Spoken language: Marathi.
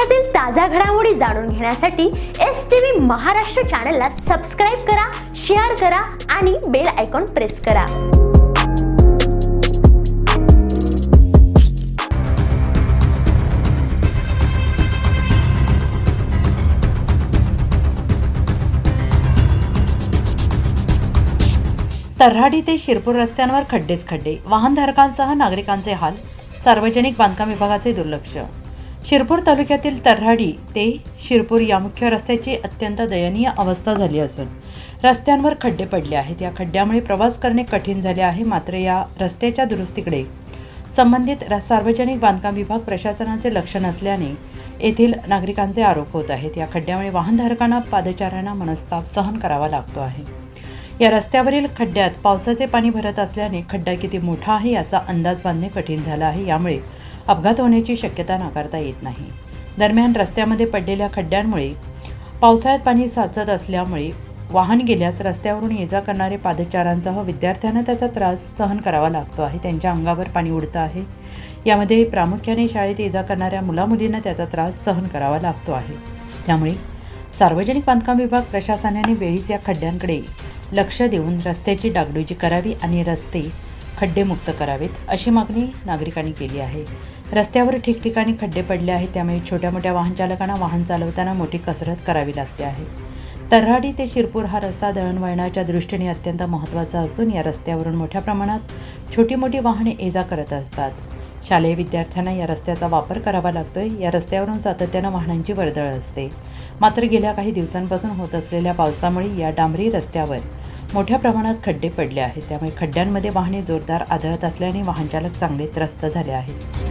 देशातील ताज्या घडामोडी जाणून घेण्यासाठी एस टी व्ही महाराष्ट्र चॅनलला सबस्क्राईब करा शेअर करा आणि बेल आयकॉन प्रेस करा. तर्हाडी ते शिरपूर रस्त्यांवर खड्डेच खड्डे. वाहनधारकांसह नागरिकांचे हाल. सार्वजनिक बांधकाम विभागाचे दुर्लक्ष. शिरपूर तालुक्यातील तर्हाडी ते शिरपूर या मुख्य रस्त्याची अत्यंत दयनीय अवस्था झाली असून रस्त्यांवर खड्डे पडले आहेत. या खड्ड्यामुळे प्रवास करणे कठीण झाले आहे. मात्र या रस्त्याच्या दुरुस्तीकडे संबंधित सार्वजनिक बांधकाम विभाग प्रशासनाचे लक्ष नसल्याने येथील नागरिकांचे आरोप होत आहेत. या खड्ड्यामुळे वाहनधारकांना पादचाऱ्यांना मनस्ताप सहन करावा लागतो आहे. या रस्त्यावरील खड्ड्यात पावसाचे पाणी भरत असल्याने खड्डा किती मोठा आहे याचा अंदाज बांधणे कठीण झाला आहे. यामुळे अपघात होण्याची शक्यता नाकारता येत नाही. दरम्यान रस्त्यामध्ये पडलेल्या खड्ड्यांमुळे पावसाळ्यात पाणी साचत असल्यामुळे वाहन गेल्यास रस्त्यावरून ये जा करणारे पादचारांसह विद्यार्थ्यांना त्याचा त्रास सहन करावा लागतो आहे. त्यांच्या अंगावर पाणी उडतं आहे. यामध्ये प्रामुख्याने शाळेत ये जा करणाऱ्या मुलामुलींना त्याचा त्रास सहन करावा लागतो आहे. त्यामुळे सार्वजनिक बांधकाम विभाग प्रशासनाने वेळीच या खड्ड्यांकडे लक्ष देऊन रस्त्याची डागडुजी करावी आणि रस्ते खड्डेमुक्त करावेत अशी मागणी नागरिकांनी केली आहे. रस्त्यावर ठिकठिकाणी खड्डे पडले आहेत त्यामुळे छोट्या मोठ्या वाहनचालकांना वाहन चालवताना मोठी कसरत करावी लागते आहे. तर्हाडी ते शिरपूर हा रस्ता दळणवळणाच्या दृष्टीने अत्यंत महत्त्वाचा असून या रस्त्यावरून मोठ्या प्रमाणात छोटी मोठी वाहने ये जा करत असतात. शालेय विद्यार्थ्यांना या रस्त्याचा वापर करावा लागतोय या रस्त्यावरून सातत्यानं वाहनांची वर्दळ असते. मात्र गेल्या काही दिवसांपासून होत असलेल्या पावसामुळे या डांबरी रस्त्यावर मोठ्या प्रमाणात खड्डे पडले आहेत. त्यामुळे खड्ड्यांमध्ये वाहने जोरदार आदळत असल्याने वाहनचालक चांगले त्रस्त झाले आहेत.